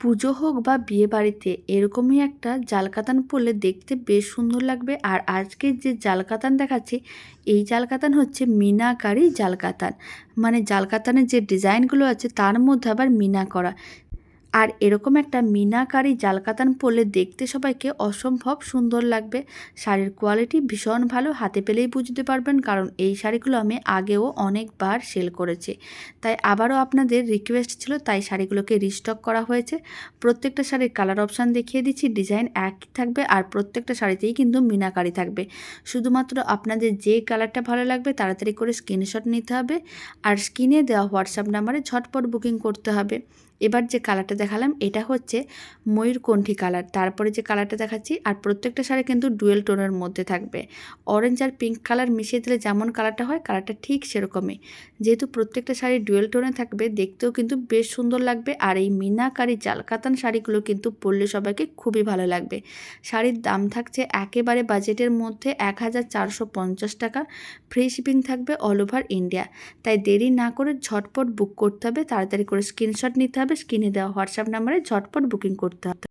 পুজো হোক বা বিয়ে বাড়িতে, এরকমই একটা জালকাতান পরলে দেখতে বেশ সুন্দর লাগবে। আর আজকে যে জালকাতান দেখাচ্ছি, এই জালকাতান হচ্ছে মিনাকারি জালকাতান। মানে জালকাতানের যে ডিজাইনগুলো আছে, তার মধ্যে আবার মিনা করা। আর এরকম একটা মিনাকারি জালকাতান পরলে দেখতে সবাইকে অসম্ভব সুন্দর লাগবে। শাড়ির কোয়ালিটি ভীষণ ভালো, হাতে পেলেই বুঝতে পারবেন কারণ এই শাড়িগুলো আমি আগেও অনেকবার সেল করেছি। তাই আবারও আপনাদের রিকোয়েস্ট ছিল, তাই শাড়িগুলোকে রিস্টক করা হয়েছে। প্রত্যেকটা শাড়ির কালার অপশান দেখিয়ে দিচ্ছি ডিজাইন একই থাকবে আর প্রত্যেকটা শাড়িতেই কিন্তু মিনাকারি থাকবে। শুধুমাত্র আপনাদের যে কালারটা ভালো লাগবে তাড়াতাড়ি করে স্ক্রিনশট নিতে হবে আর স্ক্রিনে দেওয়া হোয়াটসঅ্যাপ নাম্বারে ঝটপট বুকিং করতে হবে। এবার যে কালারটা দেখালাম, এটা হচ্ছে ময়ূরকণ্ঠী কালার তারপরে যে কালারটা দেখাচ্ছি, আর প্রত্যেকটা শাড়ি কিন্তু ডুয়েল টোনের মধ্যে থাকবে। অরেঞ্জ আর পিঙ্ক কালার মিশিয়ে দিলে যেমন কালারটা হয় কালারটা ঠিক সেরকমই। যেহেতু প্রত্যেকটা শাড়ি ডুয়েল টোনে থাকবে, দেখতেও কিন্তু বেশ সুন্দর লাগবে, আর এই মিনাকারি জালকাতান শাড়িগুলো কিন্তু পরলে সবাইকে খুবই ভালো লাগবে। শাড়ির দাম থাকছে একেবারে বাজেটের মধ্যে এক হাজার চারশো পঞ্চাশ টাকা। ফ্রি শিপিং থাকবে অল ওভার ইন্ডিয়া তাই দেরি না করে ঝটপট বুক করতে হবে, তাড়াতাড়ি করে স্ক্রিনশট নিতে হবে স্ক্রিনে দেওয়া হোয়াটসঅ্যাপ নাম্বারে ঝটপট বুকিং করতে হবে।